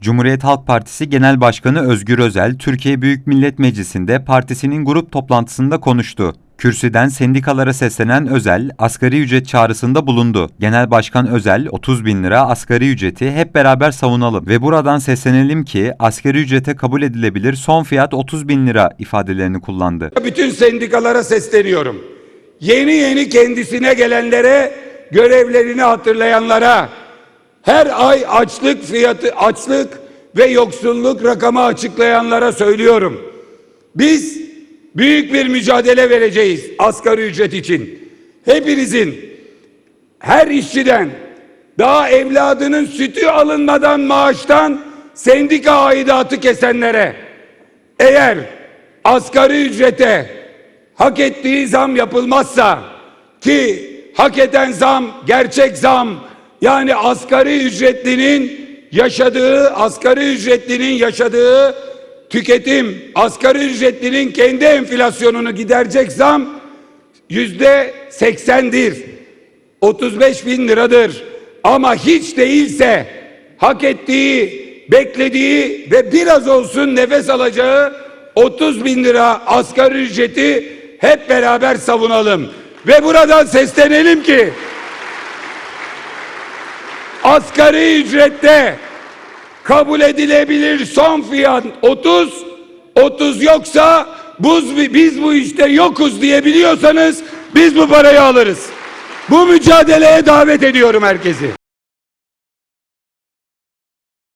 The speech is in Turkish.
Cumhuriyet Halk Partisi Genel Başkanı Özgür Özel, Türkiye Büyük Millet Meclisi'nde partisinin grup toplantısında konuştu. Kürsüden sendikalara seslenen Özel, asgari ücret çağrısında bulundu. Genel Başkan Özel, 30 bin lira asgari ücreti hep beraber savunalım ve buradan seslenelim ki asgari ücrete kabul edilebilir son fiyat 30 bin lira ifadelerini kullandı. Bütün sendikalara sesleniyorum. Yeni yeni kendisine gelenlere, görevlerini hatırlayanlara, her ay açlık fiyatı, açlık ve yoksulluk rakamı açıklayanlara söylüyorum. Biz büyük bir mücadele vereceğiz asgari ücret için. Hepinizin, her işçiden, daha evladının sütü alınmadan maaştan sendika aidatı kesenlere, eğer asgari ücrete hak ettiği zam yapılmazsa ki hak eden zam gerçek zam yani asgari ücretlinin yaşadığı asgari ücretlinin yaşadığı tüketim asgari ücretlinin kendi enflasyonunu giderecek zam yüzde seksendir. 35 bin liradır. Ama hiç değilse hak ettiği, beklediği ve biraz olsun nefes alacağı 30 bin lira asgari ücreti hep beraber savunalım. Ve buradan seslenelim ki asgari ücrette kabul edilebilir son fiyat 30 30 yoksa buz biz bu işte yokuz diyebiliyorsanız biz bu parayı alırız. Bu mücadeleye davet ediyorum herkesi.